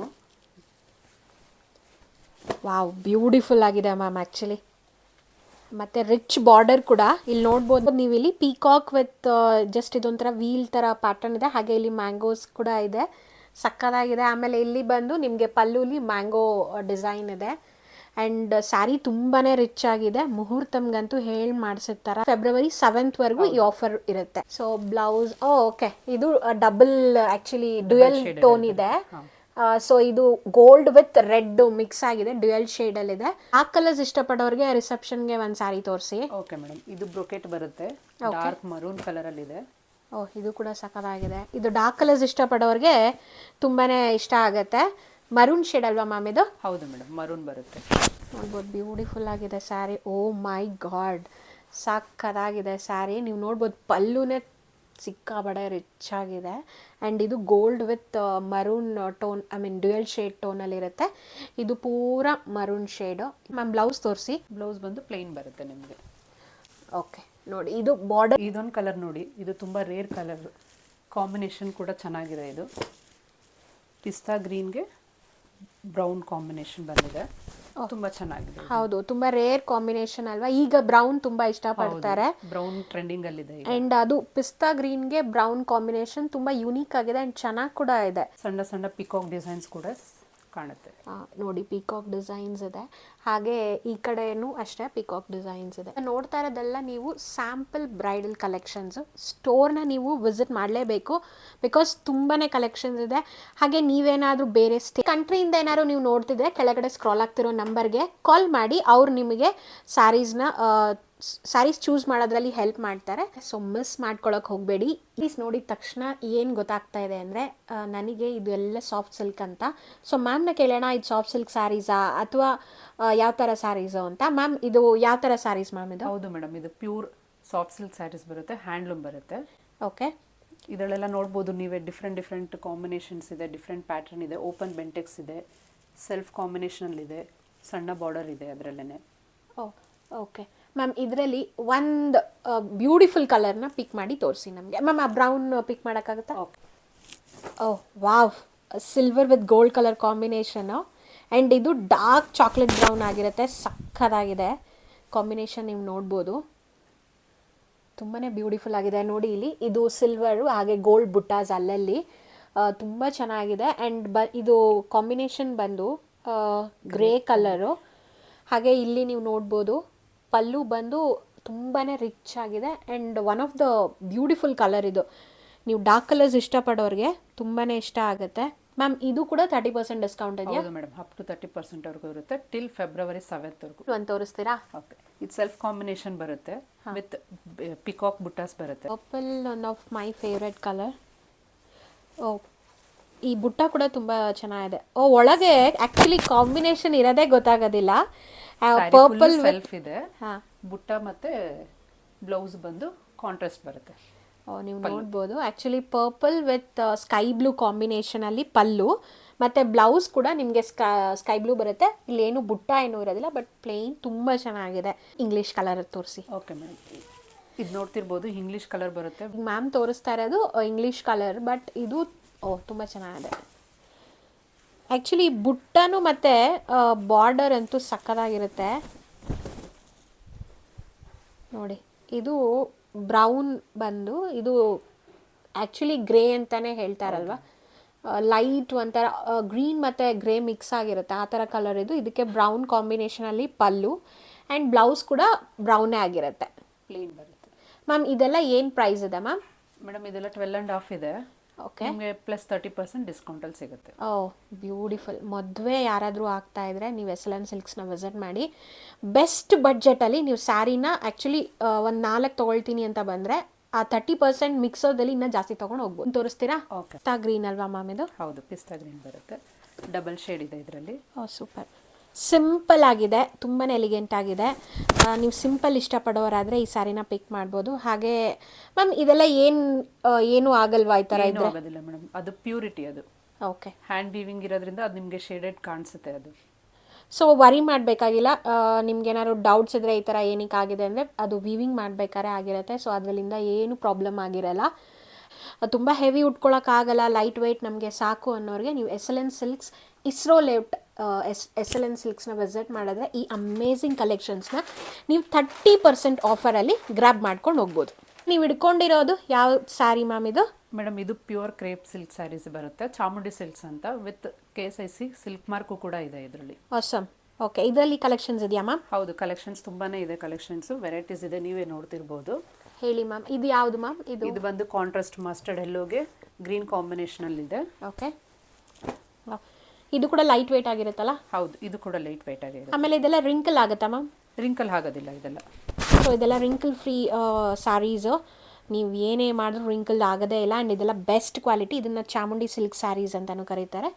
wow beautiful ಆಗಿದೆ ಮ್ಯಾಮ್ ಆ್ಯಕ್ಚುಲಿ ಮತ್ತೆ ರಿಚ್ ಬಾರ್ಡರ್ ಕೂಡ ಇಲ್ಲಿ ನೋಡ್ಬೋದು. ನೀವು ಇಲ್ಲಿ ಪೀಕಾಕ್ ವಿತ್ ಜಸ್ಟ್ ಇದೊಂಥರ ವೀಲ್ ಥರ ಪ್ಯಾಟರ್ನ್ ಇದೆ. ಹಾಗೆ ಇಲ್ಲಿ ಮ್ಯಾಂಗೋಸ್ ಕೂಡ ಇದೆ. ಸಕ್ಕದಾಗಿದೆ ಆಮೇಲೆ ಇಲ್ಲಿ ಬಂದು ನಿಮಗೆ ಪಲ್ಲುಲಿ ಮ್ಯಾಂಗೋ ಡಿಸೈನ್ ಇದೆ. ಆ್ಯಂಡ್ ಸ್ಯಾರಿ ತುಂಬಾನೇ ರಿಚ್ ಆಗಿದೆ. ಮುಹೂರ್ತಮ್ಗಂತೂ ಹೇಳಿ ಮಾಡಿಸಿರ್ತಾರ. ಫೆಬ್ರವರಿ ಸೆವೆಂತ್ವರೆಗೂ ಈ ಆಫರ್ ಇರುತ್ತೆ. ಸೊ ಬ್ಲೌಸ್ ಓಕೆ ಇದು ಡಬಲ್ ಆಕ್ಚುಲಿ ಡ್ಯುಯಲ್ ಟೋನ್ ಇದೆ. ಸೊ ಇದು ಗೋಲ್ಡ್ ವಿತ್ ರೆಡ್ ಮಿಕ್ಸ್ ಆಗಿದೆ. ಡ್ಯುಯಲ್ ಇದೆ. ಆ ಕಲರ್ಸ್ ಇಷ್ಟಪಡೋರ್ಗೆ ರಿಸೆಪ್ಷನ್ಗೆ ಒಂದು ಸ್ಯಾರಿ ತೋರಿಸಿ. ಓಕೆ ಮೇಡಮ್ ಇದು ಬ್ರೊಕೆಟ್ ಬರುತ್ತೆ. ಡಾರ್ಕ್ ಮರೂನ್ ಕಲರಲ್ಲಿದೆ ಓಹ್ ಇದು. ಕೂಡ ಸಖತ್ತಾಗಿದೆ. ಇದು ಡಾರ್ಕ್ ಕಲರ್ಸ್ ಇಷ್ಟಪಡೋರ್ಗೆ ತುಂಬಾನೇ ಇಷ್ಟ ಆಗುತ್ತೆ. ಮರೂನ್ ಶೇಡ್ ಅಲ್ವಾ ಮ್ಯಾಮ್ ಇದು? ಹೌದು ಮೇಡಮ್ ಮರೂನ್ ಬರುತ್ತೆ. ನೋಡ್ಬೋದು ಬ್ಯೂಟಿಫುಲ್ ಆಗಿದೆ ಸ್ಯಾರಿ ಓ ಮೈ ಗಾಡ್ ಸಾಕದಾಗಿದೆ ಸ್ಯಾರಿ ನೀವು ನೋಡ್ಬೋದು ಪಲ್ಲುನೇ ಸಿಕ್ಕಾಬಡೆ ರಿಚ್ ಆಗಿದೆ. ಆ್ಯಂಡ್ ಇದು gold with maroon tone I mean dual shade ಟೋನಲ್ಲಿರುತ್ತೆ ಇದು ಪೂರ ಮರೂನ್ ಶೇಡು ಮ್ಯಾಮ್ ಬ್ಲೌಸ್ ತೋರಿಸಿ. ಬ್ಲೌಸ್ ಬಂದು ಪ್ಲೇನ್ ಬರುತ್ತೆ ನಿಮಗೆ. ಓಕೆ ನೋಡಿ ಇದು ಬಾರ್ಡರ್ ಇದೊಂದು ಕಲರ್ ನೋಡಿ ಇದು ತುಂಬ ರೇರ್ ಕಲರ್ ಕಾಂಬಿನೇಷನ್ ಕೂಡ ಚೆನ್ನಾಗಿದೆ ಇದು. ಪಿಸ್ತಾ ಗ್ರೀನ್ಗೆ ಬ್ರೌನ್ ಕಾಂಬಿನೇಷನ್ ಬಂದಿದೆ. ತುಂಬಾ ಚೆನ್ನಾಗಿದೆ ಹೌದು ತುಂಬಾ ರೇರ್ ಕಾಂಬಿನೇಷನ್ ಅಲ್ವಾ? ಈಗ ಬ್ರೌನ್ ತುಂಬ ಇಷ್ಟಪಡ್ತಾರೆ. ಬ್ರೌನ್ ಟ್ರೆಂಡಿಂಗ್ ಅಲ್ಲಿ ಇದೆ ಅಂಡ್ ಅದು ಪಿಸ್ತಾ ಗ್ರೀನ್ಗೆ ಬ್ರೌನ್ ಕಾಂಬಿನೇಷನ್ ತುಂಬಾ ಯುನೀಕ್ ಆಗಿದೆ ಅಂಡ್ ಚೆನ್ನಾಗಿ ಕೂಡ ಇದೆ. ಸಣ್ಣ ಸಣ್ಣ ಪಿಕಾಕ್ ಡಿಸೈನ್ಸ್ ಕೂಡ ಕಾಣುತ್ತೆ. ನೋಡಿ ಪೀಕಾಕ್ ಡಿಸೈನ್ಸ್ ಇದೆ. ಹಾಗೆ ಈ ಕಡೆನೂ ಅಷ್ಟೇ ಪಿಕಾಕ್ ಡಿಸೈನ್ಸ್ ಇದೆ. ನೋಡ್ತಾ ಇರೋದೆಲ್ಲ ನೀವು ಸ್ಯಾಂಪಲ್ ಬ್ರೈಡಲ್ ಕಲೆಕ್ಷನ್ಸ್ ಸ್ಟೋರ್ನ ನೀವು ವಿಸಿಟ್ ಮಾಡಲೇಬೇಕು. ಬಿಕಾಸ್ ತುಂಬಾ ಕಲೆಕ್ಷನ್ಸ್ ಇದೆ. ಹಾಗೆ ನೀವೇನಾದರೂ ಬೇರೆ ಸ್ಟೇ ಕಂಟ್ರಿಯಿಂದ ಏನಾದ್ರು ನೀವು ನೋಡ್ತಿದ್ರೆ ಕೆಳಗಡೆ ಸ್ಕ್ರಾಲ್ ಆಗ್ತಿರೋ ನಂಬರ್ಗೆ ಕಾಲ್ ಮಾಡಿ, ಅವ್ರು ನಿಮಗೆ ಸ್ಯಾರೀಸ್ನ ಸ್ಯಾರೀಸ್ ಚೂಸ್ ಮಾಡೋದ್ರಲ್ಲಿ ಹೆಲ್ಪ್ ಮಾಡ್ತಾರೆ. ಸೊ ಮಿಸ್ ಮಾಡ್ಕೊಳಕ್ಕೆ ಹೋಗಬೇಡಿ. ಪ್ಲೀಸ್ ನೋಡಿದ ತಕ್ಷಣ ಏನು ಗೊತ್ತಾಗ್ತಾ ಇದೆ ಅಂದರೆ ನನಗೆ ಇದು ಎಲ್ಲ ಸಾಫ್ಟ್ ಸಿಲ್ಕ್ ಅಂತ. ಸೊ ಮ್ಯಾಮ್ನ ಕೇಳೋಣ ಇದು ಸಾಫ್ಟ್ ಸಿಲ್ಕ್ ಸ್ಯಾರೀಸಾ ಅಥವಾ ಯಾವ ಥರ ಸ್ಯಾರೀಸು ಅಂತ. ಮ್ಯಾಮ್ ಇದು ಯಾವ ಥರ ಸ್ಯಾರೀಸ್ ಮ್ಯಾಮ್ ಇದು? ಹೌದು ಮೇಡಮ್ ಇದು ಪ್ಯೂರ್ ಸಾಫ್ಟ್ ಸಿಲ್ಕ್ ಸ್ಯಾರೀಸ್ ಬರುತ್ತೆ ಹ್ಯಾಂಡ್ಲೂಮ್ ಬರುತ್ತೆ. ಓಕೆ ಇದರಲ್ಲೆಲ್ಲ ನೋಡ್ಬೋದು ನೀವೇ ಡಿಫ್ರೆಂಟ್ ಡಿಫ್ರೆಂಟ್ ಕಾಂಬಿನೇಷನ್ಸ್ ಇದೆ ಡಿಫ್ರೆಂಟ್ ಪ್ಯಾಟರ್ನ್ ಇದೆ ಓಪನ್ ಬೆಂಟೆಕ್ಸ್ ಇದೆ ಸೆಲ್ಫ್ ಕಾಂಬಿನೇಷನಲ್ಲಿದೆ ಸಣ್ಣ ಬಾರ್ಡರ್ ಇದೆ ಅದರಲ್ಲೇ ಓ ಓಕೆ ಮ್ಯಾಮ್ ಇದರಲ್ಲಿ ಒಂದು ಬ್ಯೂಟಿಫುಲ್ ಕಲರ್ನ ಪಿಕ್ ಮಾಡಿ ತೋರಿಸಿ ನಮಗೆ. ಮ್ಯಾಮ್ ಆ ಬ್ರೌನ್ ಪಿಕ್ ಮಾಡೋಕ್ಕಾಗುತ್ತಾ? ಓಹ್ wow. Silver with gold colour combination and ಇದು ಡಾರ್ಕ್ ಚಾಕ್ಲೇಟ್ ಬ್ರೌನ್ ಆಗಿರುತ್ತೆ. ಸಕ್ಕದಾಗಿದೆ ಕಾಂಬಿನೇಷನ್ ನೀವು ನೋಡ್ಬೋದು. ತುಂಬಾ ಬ್ಯೂಟಿಫುಲ್ ಆಗಿದೆ. ನೋಡಿ ಇಲ್ಲಿ ಇದು ಸಿಲ್ವರು ಹಾಗೆ ಗೋಲ್ಡ್ ಬುಟ್ಟಾಸ್ ಅಲ್ಲಲ್ಲಿ. ತುಂಬ ಚೆನ್ನಾಗಿದೆ. ಆ್ಯಂಡ್ ಬ ಇದು ಕಾಂಬಿನೇಷನ್ ಬಂದು ಗ್ರೇ ಕಲರು ಹಾಗೆ ಇಲ್ಲಿ ನೀವು ನೋಡ್ಬೋದು. ಪಲ್ಲು ಬಂದು ತುಂಬಾ ರಿಚ್ ಆಗಿದೆ and one of the beautiful colour ಇದು. ನೀವು ಡಾರ್ಕ್ ಕಲರ್ಸ್ ಇಷ್ಟಪಡೋರಿಗೆ ತುಂಬಾ ಇಷ್ಟ ಆಗುತ್ತೆ. ಮ್ಯಾಮ್ ಇದು ಕೂಡ ತರ್ಟಿ ಪರ್ಸೆಂಟ್ ಡಿಸ್ಕೌಂಟ್ ಇದೆಯಾ? ಮೇಡಮ್ ಅಪ್ ಟು ತರ್ಟಿ ಪರ್ಸೆಂಟ್ವರೆಗೂ ಇರುತ್ತೆ. ಟಿಲ್ ಫೆಬ್ರವರಿ ಸೆವೆಂತ್ವರೆಗೂ ಒಂದು ತೋರಿಸ್ತೀರಾ? ಓಕೆ ಇದು ಸೆಲ್ಫ್ ಕಾಂಬಿನೇಷನ್ ಬರುತ್ತೆ. ವಿತ್ ಪಿಕಾಕ್ ಬುಟ್ಟಾಸ್ ಬರುತ್ತೆ. Purple one of my favourite colour oh ಈ ಬುಟ್ಟ ಕೂಡ ತುಂಬ ಚೆನ್ನಾಗಿದೆ. ಓ ಒಳಗೆ ಆ್ಯಕ್ಚುಲಿ ಕಾಂಬಿನೇಷನ್ ಇರೋದೇ ಗೊತ್ತಾಗೋದಿಲ್ಲ. ಪರ್ಪಲ್ ಸೆಲ್ಫ್ ಇದೆ. ಹಾಂ. ಬುಟ್ಟ ಮತ್ತೆ ಬ್ಲೌಸ್ ಬಂದು ಕಾಂಟ್ರಾಸ್ಟ್ ಬರುತ್ತೆ. ನೀವು ನೋಡ್ಬೋದು. Actually purple with sky blue ಕಾಂಬಿನೇಷನಲ್ಲಿ ಪಲ್ಲು. ಮತ್ತೆ ಬ್ಲೌಸ್ ಕೂಡ ನಿಮಗೆ ಸ್ಕೈ ಸ್ಕೈ ಬ್ಲೂ ಬರುತ್ತೆ. ಇಲ್ಲೇನು ಬುಟ್ಟ ಏನೂ ಇರೋದಿಲ್ಲ ಬಟ್ ಪ್ಲೇನ್ ತುಂಬ ಚೆನ್ನಾಗಿದೆ. ಇಂಗ್ಲೀಷ್ ಕಲರ್ ತೋರಿಸಿ. ಓಕೆ ಮೇಡಮ್ ಇದು ನೋಡ್ತಿರ್ಬೋದು ಇಂಗ್ಲಿಷ್ ಕಲರ್ ಬರುತ್ತೆ. ಮ್ಯಾಮ್ ತೋರಿಸ್ತಾ ಇರೋದು ಇಂಗ್ಲೀಷ್ ಕಲರ್ ಬಟ್ ಇದು ಓ ತುಂಬ ಚೆನ್ನಾಗಿದೆ. ಆ್ಯಕ್ಚುಲಿ ಬುಟ್ಟನು ಮತ್ತು ಬಾರ್ಡರ್ ಅಂತೂ ಸಕ್ಕದಾಗಿರುತ್ತೆ ನೋಡಿ ಇದು ಬ್ರೌನ್ ಬಂದು ಇದು ಆ್ಯಕ್ಚುಲಿ ಗ್ರೇ ಅಂತಲೇ ಹೇಳ್ತಾರಲ್ವ? ಲೈಟ್ ಒಂಥರ ಗ್ರೀನ್ ಮತ್ತು ಗ್ರೇ ಮಿಕ್ಸ್ ಆಗಿರುತ್ತೆ. ಆ ಥರ ಕಲರ್ ಇದು. ಇದಕ್ಕೆ ಬ್ರೌನ್ ಕಾಂಬಿನೇಷನಲ್ಲಿ ಪಲ್ಲು ಆ್ಯಂಡ್ ಬ್ಲೌಸ್ ಕೂಡ ಬ್ರೌನೇ ಆಗಿರುತ್ತೆ. ಪ್ಲೇನ್ ಬರುತ್ತೆ. ಮ್ಯಾಮ್ ಇದೆಲ್ಲ ಏನು ಪ್ರೈಸ್ ಇದೆ ಮ್ಯಾಮ್ ಮೇಡಮ್ ಇದೆಲ್ಲ ಟ್ವೆಲ್ ಆ್ಯಂಡ್ ಹಾಫ್ ಇದೆ. ಓಕೆ ನಿಮಗೆ ಪ್ಲಸ್ ತರ್ಟಿ ಪರ್ಸೆಂಟ್ ಡಿಸ್ಕೌಂಟಲ್ಲಿ ಸಿಗುತ್ತೆ. ಓ ಬ್ಯೂಟಿಫುಲ್ ಮದುವೆ ಯಾರಾದರೂ ಆಗ್ತಾ ಇದ್ರೆ ನೀವು ಎಸ್ ಎಲ್ ಎನ್ ಸಿಲ್ಕ್ಸ್ನ ವಿಸಿಟ್ ಮಾಡಿ. ಬೆಸ್ಟ್ ಬಡ್ಜೆಟಲ್ಲಿ ನೀವು ಸ್ಯಾರಿನ ಆ್ಯಕ್ಚುಲಿ ಒಂದು ನಾಲ್ಕು ತೊಗೊಳ್ತೀನಿ ಅಂತ ಬಂದರೆ ಆ ತರ್ಟಿ ಪರ್ಸೆಂಟ್ ಮಿಕ್ಸೋದಲ್ಲಿ ಇನ್ನೂ ಜಾಸ್ತಿ ತೊಗೊಂಡು ಹೋಗ್ಬೋದು. ತೋರಿಸ್ತೀರಾ? ಓಕೆ ಪಿಸ್ತಾ ಗ್ರೀನ್ ಅಲ್ವಾ ಮ್ಯಾಮ್ ಇದು? ಹೌದು ಪಿಸ್ತಾ ಗ್ರೀನ್ ಬರುತ್ತೆ. ಡಬಲ್ ಶೇಡ್ ಇದೆ ಇದರಲ್ಲಿ. ಓ ಸೂಪರ್ ಸಿಂಪಲ್ ಆಗಿದೆ ತುಂಬಾ ಎಲಿಗೆಂಟ್ ಆಗಿದೆ. ನೀವು ಸಿಂಪಲ್ ಇಷ್ಟಪಡೋರಾದರೆ ಈ ಸ್ಯಾರಿನ ಪಿಕ್ ಮಾಡ್ಬೋದು. ಹಾಗೆ ಮ್ಯಾಮ್ ಇದೆಲ್ಲ ಏನು ಏನು ಆಗಲ್ವಾ ಈ ಥರ ಏನೂ ಇದ್ರೆ? ಆಗೋದಿಲ್ಲ ಮೇಡಮ್. ಅದು ಪ್ಯೂರಿಟಿ ಅದು. ಓಕೆ. ಹ್ಯಾಂಡ್ ವೀವಿಂಗ್ ಇರೋದ್ರಿಂದ ಅದು ನಿಮಗೆ ಶೇಡೆಡ್ ಕಾಣಿಸುತ್ತೆ ಅದು. ಸೊ ವರಿ ಮಾಡಬೇಕಾಗಿಲ್ಲ. ನಿಮ್ಗೆ ಏನಾದ್ರು ಡೌಟ್ಸ್ ಇದ್ರೆ ಈ ಥರ ಏನಕ್ಕೆ ಆಗಿದೆ ಅಂದ್ರೆ ಅದು ವೀವಿಂಗ್ ಮಾಡಬೇಕಾದ್ರೆ ಆಗಿರುತ್ತೆ. ಸೊ ಅದರಿಂದ ಏನು ಪ್ರಾಬ್ಲಮ್ ಆಗಿರಲ್ಲ. ತುಂಬಾ ಹೆವಿ ಉಟ್ಕೊಳ್ಳೋಕ್ಕಾಗಲ್ಲ ಲೈಟ್ ವೆಯ್ಟ್ ನಮಗೆ ಸಾಕು ಅನ್ನೋರಿಗೆ ನೀವು S L N silks ISRO Layout S S L N ಸಿಲ್ಕ್ಸ್ನ visit ಮಾಡಿದ್ರೆ ಈ ಅಮೇಝಿಂಗ್ ಕಲೆಕ್ಷನ್ಸ್ನ ನೀವು ಥರ್ಟಿ ಪರ್ಸೆಂಟ್ ಆಫರಲ್ಲಿ ಗ್ರ್ಯಾಬ್ ಮಾಡ್ಕೊಂಡು ಹೋಗ್ಬೋದು. ನೀವು ಹಿಡ್ಕೊಂಡಿರೋದು ಯಾವ ಸ್ಯಾರಿ ಮ್ಯಾಮ್ ಇದು? ಮೇಡಮ್ ಇದು ಪ್ಯೂರ್ ಕ್ರೇಪ್ ಸಿಲ್ಕ್ ಸ್ಯಾರೀಸ್ ಬರುತ್ತೆ. ಚಾಮುಂಡಿ ಸಿಲ್ಕ್ಸ್ ಅಂತ with K S I C silk mark ಕೂಡ ಇದೆ ಇದರಲ್ಲಿ. ಆಸಮ್ ಓಕೆ ಇದರಲ್ಲಿ ಕಲೆಕ್ಷನ್ಸ್ ಇದೆಯಾ ಮ್ಯಾಮ್ ಹೌದು ಕಲೆಕ್ಷನ್ಸ್ ತುಂಬಾನೇ ಇದೆ ಕಲೆಕ್ಷನ್ಸು ವೆರೈಟೀಸ್ ಇದೆ ನೀವೇ ನೋಡ್ತಿರ್ಬೋದು. ಹೇಳಿ ಮ್ಯಾಮ್ ಇದು ಯಾವುದು ಮ್ಯಾಮ್ ಇದು ಇದು ಬಂದು ಕಾಂಟ್ರಾಸ್ಟ್ ಮಸ್ಟರ್ಡ್ ಎಲ್ಲೋಗೆ ಗ್ರೀನ್ ಕಾಂಬಿನೇಷನಲ್ಲಿ ಇದೆ ಓಕೆ ಇದು ಕೂಡ ಲೈಟ್ ವೇಟ್ ಆಗಿರುತ್ತಲ್ಲ? ಹೌದು ಇದು ಕೂಡ ಲೈಟ್ ವೇಟ್ ಆಗಿದೆ ಆಮೇಲೆ ಇದೆಲ್ಲ ರಿಂಕಲ್ ಆಗುತ್ತಾ ಮ್ಯಾಮ್ ರಿಂಕಲ್ ಆಗೋದಿಲ್ಲ ಇದೆಲ್ಲ. ಸೊ ಇದೆಲ್ಲ ರಿಂಕಲ್ ಫ್ರೀ ಸ್ಯಾರೀಸು ನೀವು ಏನೇ ಮಾಡಿದ್ರು ರಿಂಕಲ್ ಆಗೋದೇ ಇಲ್ಲ. ಆ್ಯಂಡ್ ಇದೆಲ್ಲ ಬೆಸ್ಟ್ ಕ್ವಾಲಿಟಿ ಇದನ್ನು ಚಾಮುಂಡಿ ಸಿಲ್ಕ್ ಸ್ಯಾರೀಸ್ ಅಂತಲೂ ಕರೀತಾರೆ.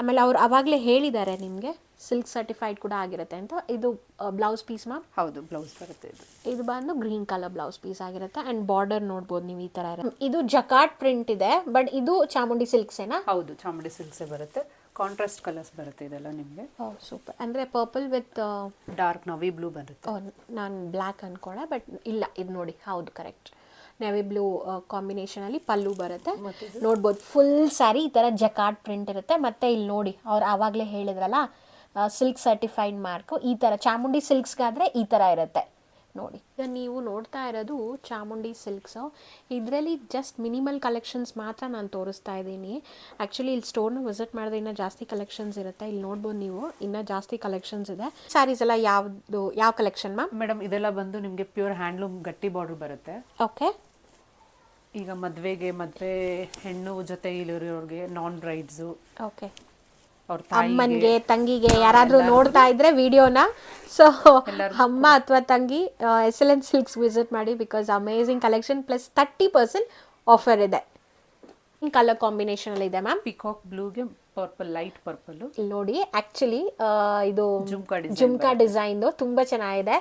ಆಮೇಲೆ ಅವ್ರು ಅವಾಗಲೇ ಹೇಳಿದ್ದಾರೆ ನಿಮಗೆ ಸಿಲ್ಕ್ ಸರ್ಟಿಫೈಡ್ ಕೂಡ ಆಗಿರುತ್ತೆ ಅಂತ. ಇದು ಬ್ಲೌಸ್ ಪೀಸ್ ಮ್ಯಾಮ್ ಹೌದು ಬ್ಲೌಸ್ ಬರುತ್ತೆ ಇದು. ಇದು ಬಂದು ಗ್ರೀನ್ ಕಲರ್ ಬ್ಲೌಸ್ ಪೀಸ್ ಆಗಿರುತ್ತೆ. ಆ್ಯಂಡ್ ಬಾರ್ಡರ್ ನೋಡ್ಬೋದು ನೀವು ಈ ಥರ ಇದು ಜಕಾಟ್ ಪ್ರಿಂಟ್ ಇದೆ ಬಟ್ ಇದು ಚಾಮುಂಡಿ ಸಿಲ್ಕ್ಸೇನಾ ಹೌದು ಚಾಮುಂಡಿ ಸಿಲ್ಕ್ಸೇ ಬರುತ್ತೆ. ಕಾಂಟ್ರಾಸ್ಟ್ ಕಲರ್ಸ್ ಬರುತ್ತೆ ಇದೆಲ್ಲ ನಿಮಗೆ? ಓ ಸೂಪರ್ ಅಂದರೆ purple with dark navy blue ಬರುತ್ತೆ. ನಾನು ಬ್ಲ್ಯಾಕ್ ಅನ್ಕೊಂಡೆ ಬಟ್ ಇಲ್ಲ ಇದು ನೋಡಿ ಹೌದು ಕರೆಕ್ಟ್ ನೆವಿ ಬ್ಲೂ ಕಾಂಬಿನೇಷನಲ್ಲಿ ಪಲ್ಲು ಬರುತ್ತೆ. ನೋಡ್ಬೋದು ಫುಲ್ ಸ್ಯಾರಿ ಈ ಥರ ಜಕಾರ್ಡ್ ಪ್ರಿಂಟ್ ಇರುತ್ತೆ. ಮತ್ತೆ ಇಲ್ಲಿ ನೋಡಿ ಅವ್ರು ಆವಾಗಲೇ ಹೇಳಿದ್ರಲ್ಲ ಸಿಲ್ಕ್ ಸರ್ಟಿಫೈಡ್ ಮಾರ್ಕು ಈ ಥರ ಚಾಮುಂಡಿ ಸಿಲ್ಕ್ಸ್ಗಾದರೆ ಈ ಥರ ಇರುತ್ತೆ. ನೋಡಿ. ಈಗ ನೀವು ನೋಡ್ತಾ ಇರೋದು ಚಾಮುಂಡಿ ಸಿಲ್ಕ್ಸು. ಇದರಲ್ಲಿ ಜಸ್ಟ್ ಮಿನಿಮಲ್ ಕಲೆಕ್ಷನ್ಸ್ ಮಾತ್ರ ನಾನು ತೋರಿಸ್ತಾ ಇದ್ದೀನಿ. ಆ್ಯಕ್ಚುಲಿ ಇಲ್ಲಿ ಸ್ಟೋರ್ನ ವಿಸಿಟ್ ಮಾಡಿದ್ರೆ ಇನ್ನೂ ಜಾಸ್ತಿ ಕಲೆಕ್ಷನ್ಸ್ ಇರುತ್ತೆ. ಇಲ್ಲಿ ನೋಡ್ಬೋದು ನೀವು ಇನ್ನೂ ಜಾಸ್ತಿ ಕಲೆಕ್ಷನ್ಸ್ ಇದೆ. ಸ್ಯಾರೀಸ್ ಎಲ್ಲ ಯಾವುದು ಯಾವ ಕಲೆಕ್ಷನ್ ಮ್ಯಾಮ್ ಮೇಡಮ್ ಇದೆಲ್ಲ ಬಂದು ನಿಮಗೆ ಪ್ಯೂರ್ ಹ್ಯಾಂಡ್ಲೂಮ್ ಗಟ್ಟಿ ಬಾರ್ಡರ್ ಬರುತ್ತೆ. ಓಕೆ ಈಗ ಮದುವೆಗೆ ಮದುವೆ ಹೆಣ್ಣು ಜೊತೆ ಇಲ್ಲಿರೋರಿಗೆ ನಾನ್ ಬ್ರೈಡ್ಸು ಓಕೆ ಅಮ್ಮನಿಗೆ ತಂಗಿಗೆ ಯಾರಾದ್ರೂ ನೋಡ್ತಾ ಇದ್ರೆ ವಿಡಿಯೋನ. ಸೊ ಅಮ್ಮ ಅಥವಾ ತಂಗಿ S L N silks visit ಮಾಡಿ because amazing collection plus thirty percent offer ಇದೆ. ಕಲರ್ ಕಾಂಬಿನೇಷನ್ ಅಲ್ಲಿ ಇದೆ ಮ್ಯಾಮ್ ಪಿಕಾಕ್ ಬ್ಲೂಗೆ ಪರ್ಪಲ್ ಲೈಟ್ ಪರ್ಪಲ್ ನೋಡಿ ಆಕ್ಚುಲಿ ಇದು ಜುಮ್ಕಾ ಡಿಸೈನ್ ತುಂಬಾ ಚೆನ್ನಾಗಿದೆ.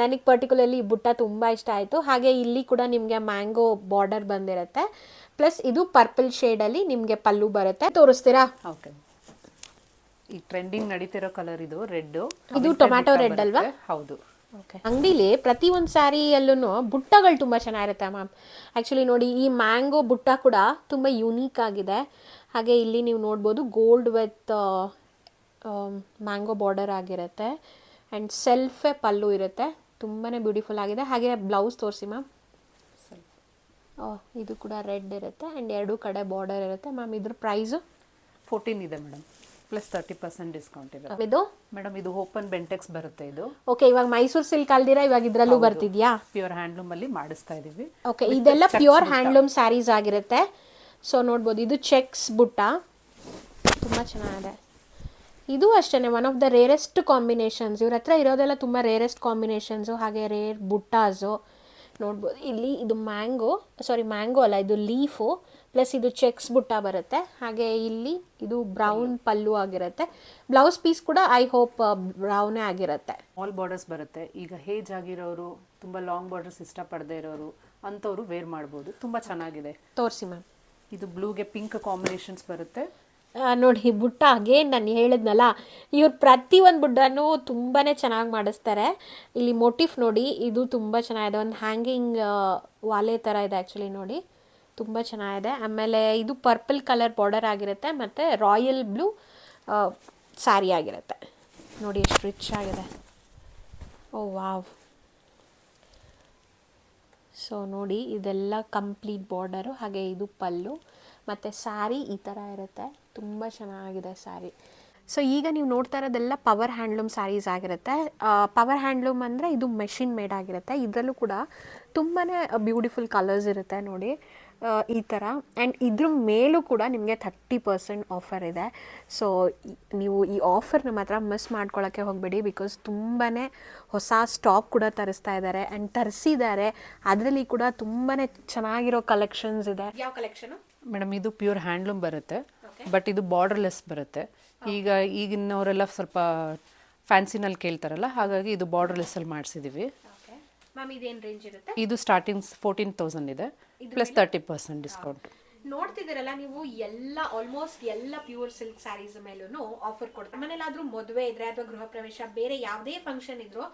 ನನಗೆ ಪರ್ಟಿಕ್ಯುಲರ್ಲಿ ಈ ಬುಟ್ಟ ತುಂಬಾ ಇಷ್ಟ ಆಯಿತು. ಹಾಗೆ ಇಲ್ಲಿ ಕೂಡ ನಿಮಗೆ ಮ್ಯಾಂಗೋ ಬಾರ್ಡರ್ ಬಂದಿರುತ್ತೆ. ಪ್ಲಸ್ ಇದು ಪರ್ಪಲ್ ಅಲ್ಲಿ ನಿಮಗೆ ಪಲ್ಲು ಬರುತ್ತೆ. ತೋರಿಸ್ತೀರಾ? ಓಕೆ ಈ ಟ್ರೆಂಡಿಂಗ್ ನಡೀತಿರೋ ಕಲರ್ ಇದು ರೆಡ್ ಇದು ಟೊಮ್ಯಾಟೊ ರೆಡ್ ಅಲ್ವಾ? ಹೌದು. ಓಕೆ ಅಂಗಡಿಲಿ ಪ್ರತಿ ಒಂದು ಸ್ಯಾರಿಯಲ್ಲೂ ಬುಟ್ಟಗಳು ತುಂಬ ಚೆನ್ನಾಗಿರುತ್ತೆ ಮ್ಯಾಮ್ ಆ್ಯಕ್ಚುಲಿ ನೋಡಿ ಈ ಮ್ಯಾಂಗೋ ಬುಟ್ಟ ಕೂಡ ತುಂಬ ಯುನೀಕ್ ಆಗಿದೆ. ಹಾಗೆ ಇಲ್ಲಿ ನೀವು ನೋಡ್ಬೋದು ಗೋಲ್ಡ್ ವಿತ್ ಮ್ಯಾಂಗೋ ಬಾರ್ಡರ್ ಆಗಿರುತ್ತೆ. ಆ್ಯಂಡ್ ಸೆಲ್ಫೇ ಪಲ್ಲು ಇರುತ್ತೆ. ತುಂಬಾ ಬ್ಯೂಟಿಫುಲ್ ಆಗಿದೆ. ಹಾಗೆ ಬ್ಲೌಸ್ ತೋರಿಸಿ ಮ್ಯಾಮ್ ಇದು ಕೂಡ ರೆಡ್ ಇರುತ್ತೆ. ಆ್ಯಂಡ್ ಎರಡೂ ಕಡೆ ಬಾರ್ಡರ್ ಇರುತ್ತೆ. ಮ್ಯಾಮ್ ಇದ್ರ ಪ್ರೈಸು ಫೋರ್ಟೀನ್ ಇದೆ madam plus thirty percent discount ಇದೆ ಇದು? ಮೇಡಮ್ ಇದು ಓಪನ್ ಬೆಂಟೆಕ್ಸ್ ಬರುತ್ತೆ ಇದು. ಓಕೆ ಇವಾಗ ಮೈಸೂರು ಸಿಲ್ಕ್ ಅಲ್ದಿರಾ? ಇವಾಗ ಇದ್ರಲ್ಲೂ ಬರ್ತಿದ್ಯಾ? ಪ್ಯೂರ್ ಹ್ಯಾಂಡ್ಲೂಮ್ ಅಲ್ಲಿ ಮಾಡಿಸ್ತಾ ಇದೀವಿ. ಓಕೆ ಇದೆಲ್ಲ ಪ್ಯೂರ್ ಹ್ಯಾಂಡ್ಲೂಮ್ ಸ್ಯಾರೀಸ್ ಆಗಿರುತ್ತೆ. ಸೊ ನೋಡ್ಬೋದು ಇದು ಚೆಕ್ಸ್ ಬುಟ್ಟ. ತುಂಬ ಚೆನ್ನಾಗಿದೆ. ಇದು ಅಷ್ಟೇ one of the rarest combinations ಇವ್ರ ಹತ್ರ ಇರೋದೆಲ್ಲ ತುಂಬ ರೇರೆಸ್ಟ್ ಕಾಂಬಿನೇಷನ್ಸು ಹಾಗೆ ರೇರ್ ಬುಟ್ಟಾಸು. ನೋಡ್ಬೋದು. ಇಲ್ಲಿ ಇದು ಮ್ಯಾಂಗೋ ಸಾರಿ ಮ್ಯಾಂಗೋ ಅಲ್ಲ ಇದು ಲೀಫು ಪ್ಲಸ್ ಇದು ಚೆಕ್ಸ್ ಬುಟ್ಟ ಬರುತ್ತೆ. ಹಾಗೆ ಇಲ್ಲಿ ಇದು ಬ್ರೌನ್ ಪಲ್ಲು ಆಗಿರುತ್ತೆ. ಬ್ಲೌಸ್ ಪೀಸ್ ಕೂಡ ಐ ಹೋಪ್ ಬ್ರೌನೇ ಆಗಿರುತ್ತೆ. ಆಲ್ ಬಾರ್ಡರ್ಸ್ ಬರುತ್ತೆ. ಈಗ ಹೇಜ್ ಆಗಿರೋರು ತುಂಬ ಲಾಂಗ್ ಬಾರ್ಡರ್ಸ್ ಇಷ್ಟಪಡದೇ ಇರೋರು ಅಂಥವ್ರು ವೇರ್ ಮಾಡ್ಬೋದು. ತುಂಬ ಚೆನ್ನಾಗಿದೆ. ತೋರಿಸಿ ಮ್ಯಾಮ್. ಇದು ಬ್ಲೂಗೆ ಪಿಂಕ್ ಕಾಂಬಿನೇಷನ್ಸ್ ಬರುತ್ತೆ. ನೋಡಿ ಬುಟ್ಟ ಅಗೇನ್ ನಾನು ಹೇಳಿದ್ನಲ್ಲ, ಇವ್ರು ಪ್ರತಿಯೊಂದು ಬುಡ್ಡನೂ ತುಂಬಾ ಚೆನ್ನಾಗಿ ಮಾಡಿಸ್ತಾರೆ. ಇಲ್ಲಿ ಮೋಟಿಫ್ ನೋಡಿ, ಇದು ತುಂಬ ಚೆನ್ನಾಗಿದೆ. ಒಂದು ಹ್ಯಾಂಗಿಂಗ್ ವಾಲೆ ಥರ ಇದೆ ಆ್ಯಕ್ಚುಲಿ ನೋಡಿ. ತುಂಬ ಚೆನ್ನಾಗಿದೆ. ಆಮೇಲೆ ಇದು ಪರ್ಪಲ್ ಕಲರ್ ಬಾರ್ಡರ್ ಆಗಿರುತ್ತೆ, ಮತ್ತು ರಾಯಲ್ ಬ್ಲೂ ಸ್ಯಾರಿ ಆಗಿರುತ್ತೆ. ನೋಡಿ, ಎಷ್ಟು ರಿಚ್ ಆಗಿದೆ. ಓ, ವಾವ್. ಸೊ ನೋಡಿ, ಇದೆಲ್ಲ ಕಂಪ್ಲೀಟ್ ಬಾರ್ಡರು ಹಾಗೆ ಇದು ಪಲ್ಲು. ಮತ್ತು ಸ್ಯಾರಿ ಈ ಥರ ಇರುತ್ತೆ. ತುಂಬ ಚೆನ್ನಾಗಿದೆ ಸ್ಯಾರಿ ಸೊ ಈಗ ನೀವು ನೋಡ್ತಾ ಇರೋದೆಲ್ಲ ಪವರ್ ಹ್ಯಾಂಡ್ಲೂಮ್ ಸ್ಯಾರೀಸ್ ಆಗಿರುತ್ತೆ. ಪವರ್ ಹ್ಯಾಂಡ್ಲೂಮ್ ಅಂದರೆ ಇದು ಮೆಷಿನ್ ಮೇಡ್ ಆಗಿರುತ್ತೆ. ಇದರಲ್ಲೂ ಕೂಡ ತುಂಬಾ ಬ್ಯೂಟಿಫುಲ್ ಕಲರ್ಸ್ ಇರುತ್ತೆ ನೋಡಿ. ಈ ಥರ. ಆ್ಯಂಡ್ ಇದ್ರ ಮೇಲೂ ಕೂಡ ನಿಮಗೆ ಥರ್ಟಿ ಪರ್ಸೆಂಟ್ ಆಫರ್ ಇದೆ. ಸೊ ನೀವು ಈ ಆಫರ್ನ ಮಾತ್ರ ಮಿಸ್ ಮಾಡ್ಕೊಳ್ಳೋಕ್ಕೆ ಹೋಗಬೇಡಿ ಬಿಕಾಸ್ ತುಂಬಾ ಹೊಸ ಸ್ಟಾಕ್ ಕೂಡ ತರಿಸ್ತಾ ಇದ್ದಾರೆ ಆ್ಯಂಡ್ ತರಿಸಿದ್ದಾರೆ. ಅದರಲ್ಲಿ ಕೂಡ ತುಂಬಾ ಚೆನ್ನಾಗಿರೋ ಕಲೆಕ್ಷನ್ಸ್ ಇದೆ. ಯಾವ ಕಲೆಕ್ಷನು ಮೇಡಮ್ ಇದು ಪ್ಯೂರ್ ಹ್ಯಾಂಡ್ಲೂಮ್ ಬರುತ್ತೆ ಬಟ್ ಇದು ಬಾರ್ಡರ್ಲೆಸ್ ಬರುತ್ತೆ. ಈಗ ಈಗಿನವರೆಲ್ಲ ಸ್ವಲ್ಪ ಫ್ಯಾನ್ಸಿನಲ್ಲಿ ಕೇಳ್ತಾರಲ್ಲ ಹಾಗಾಗಿ ಇದು ಬಾರ್ಡರ್ಲೆಸ್ಸಲ್ಲಿ ಮಾಡಿಸಿದ್ದೀವಿ ಮ್ಯಾಮ್ ಇದೇನು ರೇಂಜ್ ಇರುತ್ತೆ? ಇದು ಸ್ಟಾರ್ಟಿಂಗ್ ಫೋರ್ಟೀನ್ ತೌಸಂಡ್ ಇದೆ ಪ್ಲಸ್ ತರ್ಟಿ ಪರ್ಸೆಂಟ್ ಡಿಸ್ಕೌಂಟ್ ನೋಡ್ತಿದ್ದೀರಲ್ಲ ನೀವು ಎಲ್ಲ ಆಲ್ಮೋಸ್ಟ್ ಎಲ್ಲ ಪ್ಯೂರ್ ಸಿಲ್ಕ್ ಸ್ಯಾರೀಸ್ ಮೇಲೂ ಆಫರ್ ಕೊಡ್ತಾರೆ ಮನೇಲಾದ್ರೂ ಮದುವೆ ಇದ್ರೆ ಅಥವಾ ಗೃಹ ಪ್ರವೇಶ ಬೇರೆ ಯಾವುದೇ ಫಂಕ್ಷನ್ ಇದ್ರು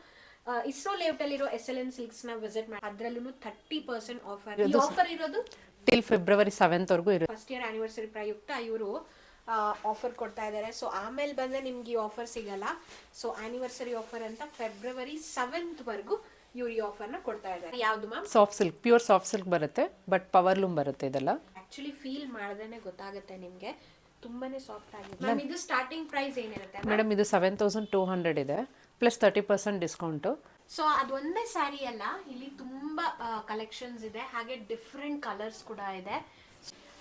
ಇಸ್ರೋ ಲೇಔಟಲ್ಲಿರೋ ಎಸ್ ಎಲ್ ಎನ್ ಸಿಲ್ಕ್ಸ್ನ ವಿಸಿಟ್ ಮಾಡಿ ಅದ್ರಲ್ಲೂ ಥರ್ಟಿ ಪರ್ಸೆಂಟ್ ಆಫರ್ ಈ ಆಫರ್ ಇರೋದು ಟಿಲ್ ಫೆಬ್ರವರಿ ಸೆವೆಂತ್ ವರೆಗೂ ಇರುತ್ತೆ. ಫಸ್ಟ್ ಇಯರ್ ಆನಿವರ್ಸರಿ ಪ್ರಯುಕ್ತ ಇವರು ಆಫರ್ ಕೊಡ್ತಾ ಇದ್ದಾರೆ ಸೊ ಆಮೇಲೆ ಬಂದ್ರೆ ನಿಮ್ಗೆ ಈ ಆಫರ್ ಸಿಗಲ್ಲ. ಸೊ ಆನಿವರ್ಸರಿ ಆಫರ್ ಅಂತ ಫೆಬ್ರವರಿ ಸೆವೆಂತ್ ವರೆಗೂ ಇವ್ರು ಈ ನ ಕೊಡ್ತಾ ಇದ್ದಾರೆ ಯಾವ್ದು ma'am? Soft silk pure soft silk ಬರುತ್ತೆ ಬಟ್ ಪವರ್ ಲೂಮ್ ಬರುತ್ತೆ ಇದೆಲ್ಲ. ಆಕ್ಚುಲಿ ಫೀಲ್ ಮಾಡದೇನೆ ಗೊತ್ತಾಗುತ್ತೆ ನಿಮ್ಗೆ. ತುಂಬಾನೇ ಸಾಫ್ಟ್ ಆಗಿದೆ. ಮ್ಯಾಮ್ ಇದು ಸ್ಟಾರ್ಟಿಂಗ್ ಪ್ರೈಸ್ ಏನಿರುತ್ತೆ ಮೇಡಮ್ ಇದು ಸೆವೆನ್ ತೌಸಂಡ್ ಟೂ ಹಂಡ್ರೆಡ್ ಇದೆ. Plus thirty percent discount so ಅದೊಂದೇ ಸ್ಯಾರಿ ಅಲ್ಲ, ಇಲ್ಲಿ ತುಂಬಾ ಕಲೆಕ್ಷನ್ಸ್ ಇದೆ, ಹಾಗೆ ಡಿಫ್ರೆಂಟ್ ಕಲರ್ಸ್ ಕೂಡ ಇದೆ.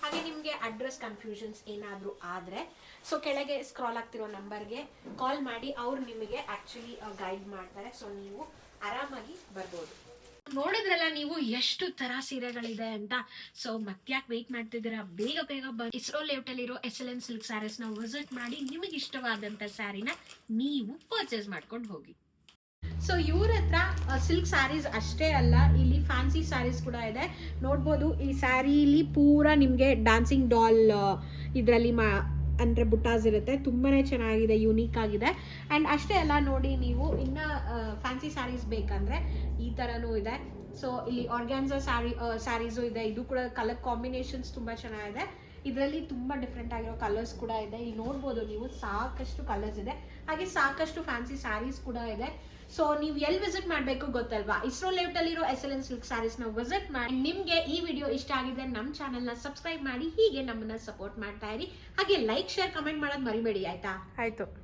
ಹಾಗೆ ನಿಮಗೆ ಅಡ್ರೆಸ್ ಕನ್ಫ್ಯೂಷನ್ಸ್ ಏನಾದರೂ ಆದರೆ ಸೊ ಕೆಳಗೆ ಸ್ಕ್ರಾಲ್ ಆಗ್ತಿರೋ ನಂಬರ್ಗೆ ಕಾಲ್ ಮಾಡಿ, ಅವ್ರು ನಿಮಗೆ ಆ್ಯಕ್ಚುಲಿ ಗೈಡ್ ಮಾಡ್ತಾರೆ. ಸೊ ನೀವು ಆರಾಮಾಗಿ ಬರ್ಬೋದು. ನೋಡಿದ್ರಲ್ಲ ನೀವು ಎಷ್ಟು ತರ ಸೀರೆಗಳಿದೆ ಅಂತ. ಸೊ ಮತ್ತ್ಯಾಕೆ ವೆಯ್ಟ್ ಮಾಡ್ತಿದ್ದೀರಾ? ಬೇಗ ಬೇಗ ಬಂದು ಇಸ್ರೋ ಲೇಔಟಲ್ಲಿರೋ ಎಸ್ ಎಲ್ ಎನ್ ಸಿಲ್ಕ್ ಸ್ಯಾರೀಸ್ನ ವಿಸಿಟ್ ಮಾಡಿ ನಿಮಗೆ ಇಷ್ಟವಾದಂಥ ಸ್ಯಾರಿನ ನೀವು ಪರ್ಚೇಸ್ ಮಾಡ್ಕೊಂಡು ಹೋಗಿ. ಸೊ ಇವ್ರ ಹತ್ರ ಸಿಲ್ಕ್ ಸ್ಯಾರೀಸ್ ಅಷ್ಟೇ ಅಲ್ಲ, ಇಲ್ಲಿ ಫ್ಯಾನ್ಸಿ ಸ್ಯಾರೀಸ್ ಕೂಡ ಇದೆ. ನೋಡ್ಬೋದು ಈ ಸ್ಯಾರೀಲಿ ಪೂರ ನಿಮಗೆ ಡ್ಯಾನ್ಸಿಂಗ್ ಡಾಲ್ ಇದರಲ್ಲಿ ಮಾ ಅಂದರೆ ಬುಟಾಸ್ ಇರುತ್ತೆ. ತುಂಬಾ ಚೆನ್ನಾಗಿದೆ ಯುನೀಕ್ ಆಗಿದೆ. ಆ್ಯಂಡ್ ಅಷ್ಟೇ ಅಲ್ಲ, ನೋಡಿ ನೀವು ಇನ್ನು ಫ್ಯಾನ್ಸಿ ಸ್ಯಾರೀಸ್ ಬೇಕಂದರೆ ಈ ಥರನೂ ಇದೆ. ಸೊ ಇಲ್ಲಿ ಆರ್ಗ್ಯಾನ್ಸಾ ಸ್ಯಾರಿ ಸ್ಯಾರೀಸು ಇದೆ. ಇದು ಕೂಡ ಕಲರ್ ಕಾಂಬಿನೇಷನ್ಸ್ ತುಂಬ ಚೆನ್ನಾಗಿದೆ. ಇದರಲ್ಲಿ ತುಂಬ ಡಿಫ್ರೆಂಟ್ ಆಗಿರೋ ಕಲರ್ಸ್ ಕೂಡ ಇದೆ. ಇಲ್ಲಿ ನೋಡ್ಬೋದು ನೀವು, ಸಾಕಷ್ಟು ಕಲರ್ಸ್ ಇದೆ. ಹಾಗೆ ಸಾಕಷ್ಟು ಫ್ಯಾನ್ಸಿ ಸ್ಯಾರೀಸ್ ಕೂಡ ಇದೆ. ಸೊ ನೀವು ಎಲ್ಲಿ ವಿಸಿಟ್ ಮಾಡಬೇಕು ಗೊತ್ತಲ್ವಾ? ಇಸ್ರೋ ಲೇಔಟಲ್ಲಿರೋ ಎಸ್ ಎಲ್ ಎನ್ ಸಿಲ್ಕ್ ಸ್ಯಾರೀಸ್ನ ವಿಸಿಟ್ ಮಾಡಿ. ನಿಮಗೆ ಈ ವಿಡಿಯೋ ಇಷ್ಟ ಆಗಿದ್ರೆ ನಮ್ಮ ಚಾನಲ್ನ ಸಬ್ಸ್ಕ್ರೈಬ್ ಮಾಡಿ. ಹೀಗೆ ನಮ್ಮನ್ನ ಸಪೋರ್ಟ್ ಮಾಡ್ತಾ ಇರಿ. ಹಾಗೆ ಲೈಕ್ ಶೇರ್ ಕಮೆಂಟ್ ಮಾಡೋದು ಮರಿಬೇಡಿ, ಆಯ್ತಾ? ಆಯಿತು.